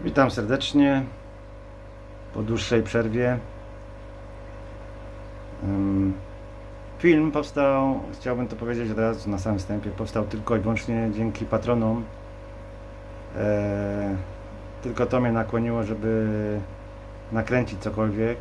Witam serdecznie po dłuższej przerwie. Film powstał, chciałbym to powiedzieć od razu na samym wstępie, powstał tylko i wyłącznie dzięki patronom. E, tylko to mnie nakłoniło, żeby nakręcić cokolwiek.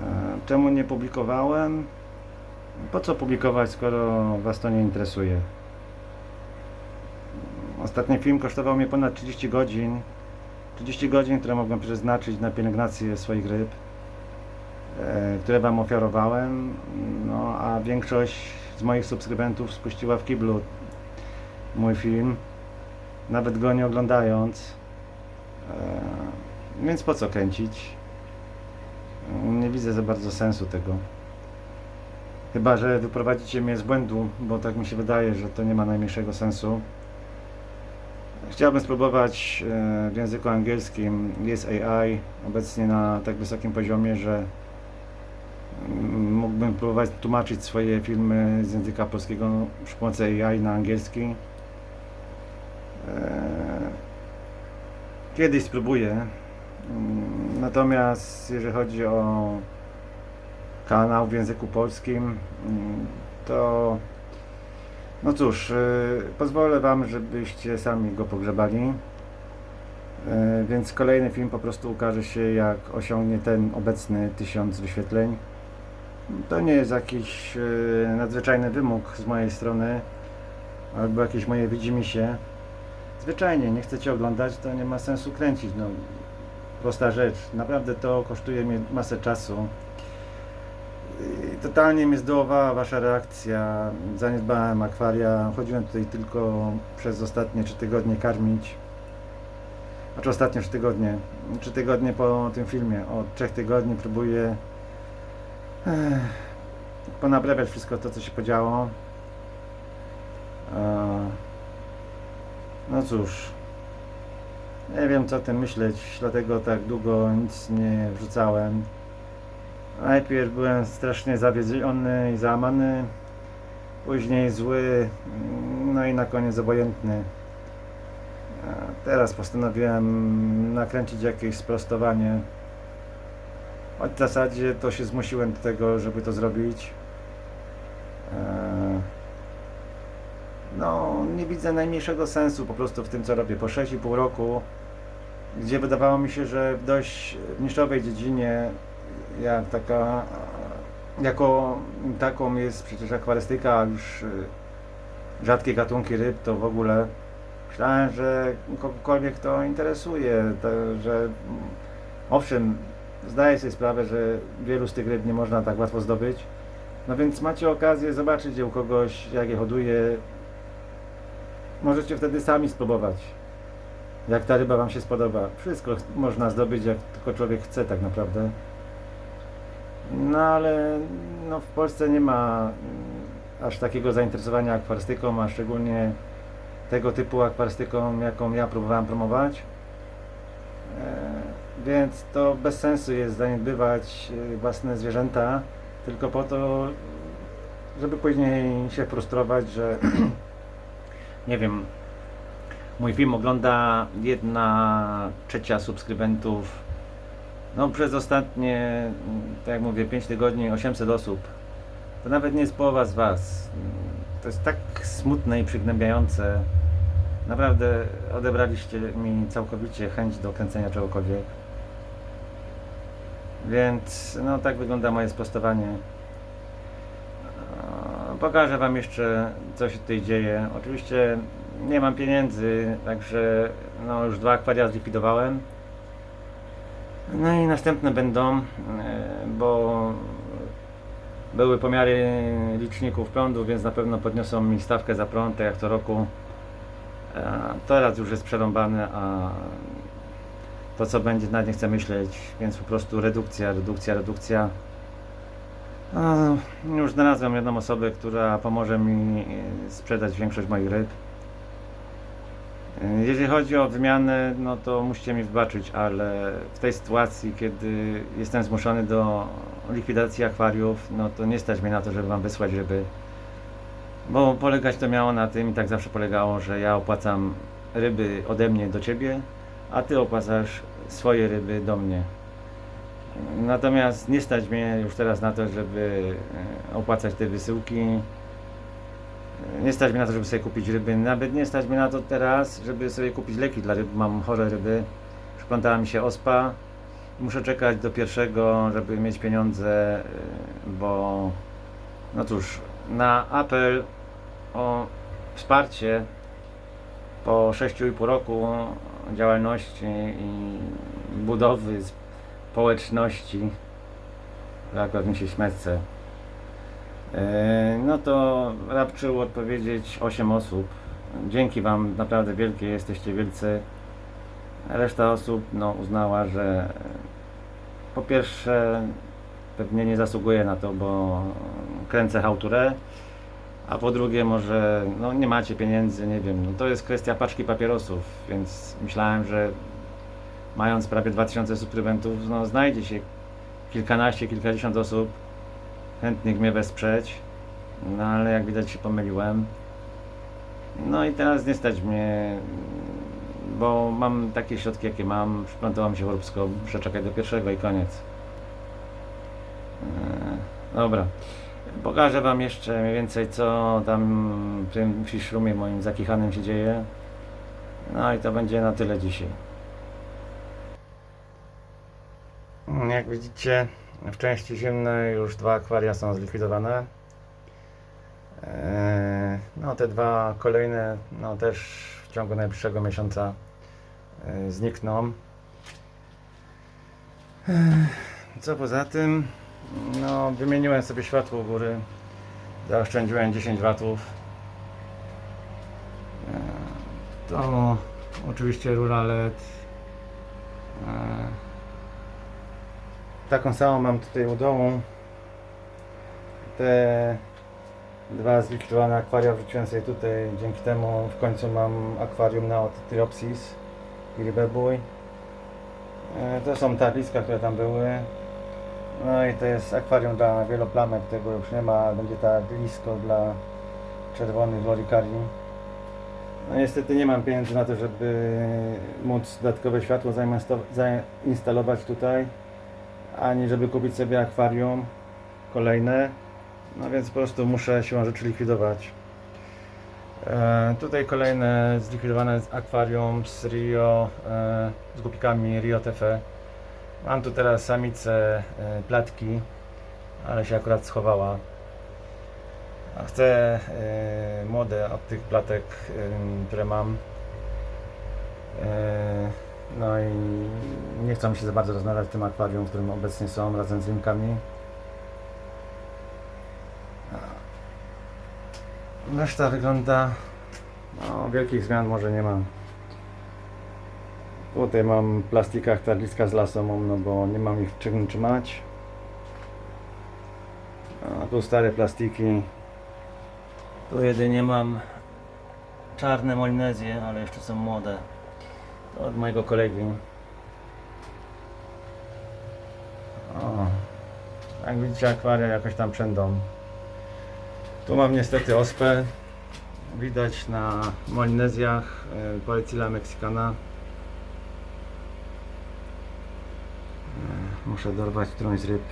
E, czemu nie publikowałem? Po co publikować, skoro Was to nie interesuje? Ostatni film kosztował mnie ponad 30 godzin. 30 godzin, które mogłem przeznaczyć na pielęgnację swoich ryb, e, które Wam ofiarowałem. No, a większość z moich subskrybentów spuściła w kiblu mój film, nawet go nie oglądając. E, więc po co kręcić? Nie widzę za bardzo sensu tego. Chyba, że wyprowadzicie mnie z błędu, bo tak mi się wydaje, że to nie ma najmniejszego sensu. Chciałbym spróbować e, w języku angielskim. Jest AI obecnie na tak wysokim poziomie, że mógłbym próbować tłumaczyć swoje filmy z języka polskiego przy pomocy AI na angielski. E, Kiedyś spróbuję. Natomiast jeżeli chodzi o kanał w języku polskim, to no cóż, y, pozwolę Wam, żebyście sami go pogrzebali. Y, Więc kolejny film po prostu ukaże się, jak osiągnie ten obecny tysiąc wyświetleń. To nie jest jakiś y, nadzwyczajny wymóg z mojej strony, albo jakieś moje widzimisię. Zwyczajnie, nie chcecie oglądać, to nie ma sensu kręcić. No, prosta rzecz. Naprawdę to kosztuje mnie masę czasu. Totalnie mnie zdołowała Wasza reakcja. Zaniedbałem akwaria. Chodziłem tutaj tylko przez ostatnie 3 tygodnie karmić. Znaczy ostatnie 3 tygodnie. 3 tygodnie po tym filmie. Od 3 tygodni próbuję eh, ponaprawiać wszystko to, co się podziało. No cóż. Nie wiem, co o tym myśleć, dlatego tak długo nic nie wrzucałem. Najpierw byłem strasznie zawiedziony i załamany, później zły, no i na koniec obojętny. Teraz postanowiłem nakręcić jakieś sprostowanie. Choć w zasadzie to się zmusiłem do tego, żeby to zrobić. No, nie widzę najmniejszego sensu po prostu w tym, co robię. Po 6,5 roku, gdzie wydawało mi się, że w dość niszowej dziedzinie jak taka, jako taką jest przecież akwarystyka, a już y, rzadkie gatunki ryb, to w ogóle myślałem, że kogokolwiek to interesuje, to, że mm, owszem, zdaję sobie sprawę, że wielu z tych ryb nie można tak łatwo zdobyć, no więc macie okazję zobaczyć je u kogoś, jak je hoduje, możecie wtedy sami spróbować, jak ta ryba Wam się spodoba. Wszystko można zdobyć, jak tylko człowiek chce tak naprawdę. No ale no, w Polsce nie ma mm, aż takiego zainteresowania akwarystyką, a szczególnie tego typu akwarystyką, jaką ja próbowałem promować. E, więc to bez sensu jest zaniedbywać e, własne zwierzęta tylko po to, żeby później się frustrować, że nie wiem, mój film ogląda jedna trzecia subskrybentów no przez ostatnie, tak jak mówię, 5 tygodni 800 osób. To nawet nie jest połowa z Was. To jest tak smutne i przygnębiające. Naprawdę odebraliście mi całkowicie chęć do kręcenia czegokolwiek. Więc no tak wygląda moje sprostowanie. Pokażę Wam jeszcze co się tutaj dzieje. Oczywiście nie mam pieniędzy, także no już dwa akwaria zlikwidowałem. No i następne będą, e, bo były pomiary liczników prądu, więc na pewno podniosą mi stawkę za prąd, tak jak co roku. E, Teraz już jest przerąbane, a to co będzie, nawet nie chcę myśleć, więc po prostu redukcja, redukcja, redukcja. Już znalazłem jedną osobę, która pomoże mi e, sprzedać większość moich ryb. E, Jeżeli chodzi o wymianę, no to musicie mi wybaczyć, ale w tej sytuacji, kiedy jestem zmuszony do likwidacji akwariów, no to nie stać mnie na to, żeby wam wysłać ryby. Bo polegać to miało na tym i tak zawsze polegało, że ja opłacam ryby ode mnie do ciebie, a ty opłacasz swoje ryby do mnie. Natomiast nie stać mnie już teraz na to, żeby e, opłacać te wysyłki. Nie stać mnie na to, żeby sobie kupić ryby. Nawet nie stać mnie na to teraz, żeby sobie kupić leki dla ryb. Mam chore ryby. Przyplątała mi się ospa. Muszę czekać do pierwszego, żeby mieć pieniądze, y, bo no cóż, na apel o wsparcie po 6,5 roku działalności i budowy społeczności, akurat mi się y, no to raczyło odpowiedzieć 8 osób. Dzięki Wam naprawdę wielkie, jesteście wielcy. Reszta osób no, uznała, że po pierwsze pewnie nie zasługuje na to, bo kręcę hałturę, a po drugie może no, nie macie pieniędzy, nie wiem, no, to jest kwestia paczki papierosów, więc myślałem, że mając prawie 2000 subskrybentów, no, znajdzie się kilkanaście, kilkadziesiąt osób chętnych mnie wesprzeć, no ale jak widać się pomyliłem. No i teraz nie stać mnie, bo mam takie środki, jakie mam. Przyplątałam się choróbsko, muszę czekać do pierwszego i koniec. Eee, dobra. Pokażę Wam jeszcze mniej więcej, co tam w tym fiszrumie moim zakichanym się dzieje. No i to będzie na tyle dzisiaj. Jak widzicie, w części zimnej już dwa akwaria są zlikwidowane. Eee, No te dwa kolejne no też w ciągu najbliższego miesiąca e, znikną. Eee, Co poza tym? No wymieniłem sobie światło u góry. Zaoszczędziłem 10 watów. To oczywiście rura LED. Taką samą mam tutaj u domu. Te dwa zlikwidowane akwaria wrzuciłem sobie tutaj, dzięki temu w końcu mam akwarium na Tyropsis i Rybebój. E, To są tarliska, które tam były. No i to jest akwarium dla wieloplamek, tego już nie ma, będzie tarlisko dla czerwonych lorikari. No niestety nie mam pieniędzy na to, żeby móc dodatkowe światło zainstalować tutaj, ani żeby kupić sobie akwarium kolejne. No więc po prostu muszę siłą rzeczy likwidować. E, tutaj kolejne zlikwidowane akwarium z Rio, e, z gupikami Rio TV. Mam tu teraz samicę e, platki, ale się akurat schowała. A chcę e, młode od tych platek, e, które mam. E, no i nie chcą mi się za bardzo rozmawiać w tym akwarium, w którym obecnie są razem z rymkami. Reszta wygląda. No, wielkich zmian może nie mam. Tutaj mam w plastikach tarliska z lasą, no bo nie mam ich czym trzymać. A tu stare plastiki. Tu jedynie mam czarne molinezje, ale jeszcze są młode. Od mojego kolegi. O, jak widzicie akwaria jakoś tam przędą. Tu mam niestety ospę. Widać na Molinezjach e, Poecilla mexicana. E, Muszę dorwać którąś z ryb.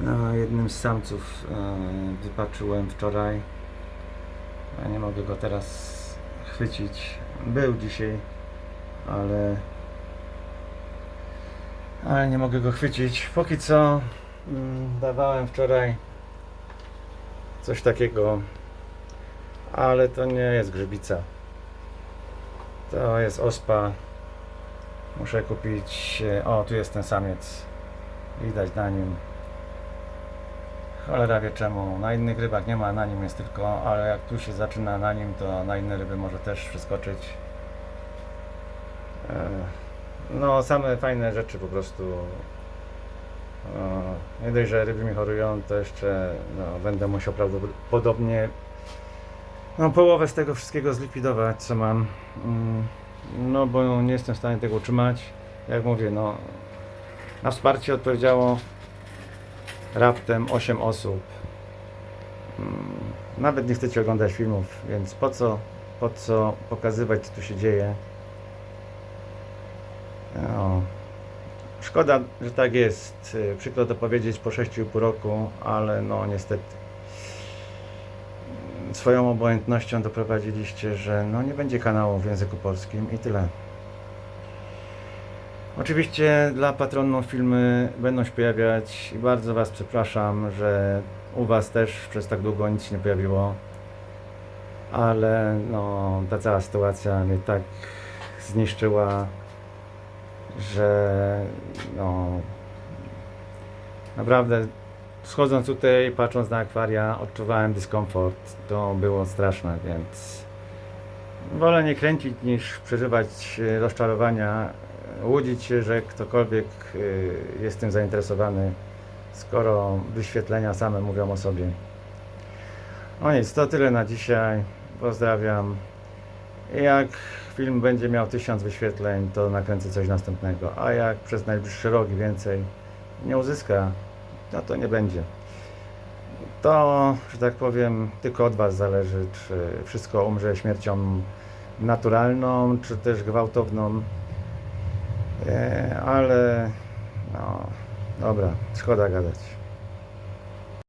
No, jednym z samców e, wypatrzyłem wczoraj. Nie mogę go teraz chwycić. Był dzisiaj, ale ale nie mogę go chwycić. Póki co mm, dawałem wczoraj coś takiego, ale to nie jest grzybica. To jest ospa. Muszę kupić. e, O, tu jest ten samiec. Widać na nim. Cholera wie czemu. Na innych rybach nie ma, na nim jest tylko, ale jak tu się zaczyna na nim, to na inne ryby może też przeskoczyć. E, No, same fajne rzeczy po prostu. O, nie dość, że ryby mi chorują, to jeszcze no, będę musiał prawdopodobnie no, połowę z tego wszystkiego zlikwidować, co mam. Mm, No, bo nie jestem w stanie tego utrzymać. Jak mówię, no, na wsparcie odpowiedziało raptem 8 osób. Mm, Nawet nie chcecie oglądać filmów, więc po co po co pokazywać, co tu się dzieje. No. Szkoda, że tak jest. Y, Przykro to powiedzieć po 6,5 roku, ale no niestety swoją obojętnością doprowadziliście, że no nie będzie kanału w języku polskim i tyle. Oczywiście dla patronów filmy będą się pojawiać i bardzo Was przepraszam, że u Was też przez tak długo nic się nie pojawiło, ale no ta cała sytuacja mnie tak zniszczyła, że no naprawdę schodząc tutaj, patrząc na akwaria, odczuwałem dyskomfort. To było straszne, więc wolę nie kręcić niż przeżywać e, rozczarowania, łudzić się, że ktokolwiek e, jest tym zainteresowany, skoro wyświetlenia same mówią o sobie. No nic, to tyle na dzisiaj. Pozdrawiam. Jak film będzie miał tysiąc wyświetleń, to nakręcę coś następnego, a jak przez najbliższy rok więcej nie uzyska, no to nie będzie. To, że tak powiem, tylko od Was zależy, czy wszystko umrze śmiercią naturalną, czy też gwałtowną. E, ale, no, dobra, szkoda gadać.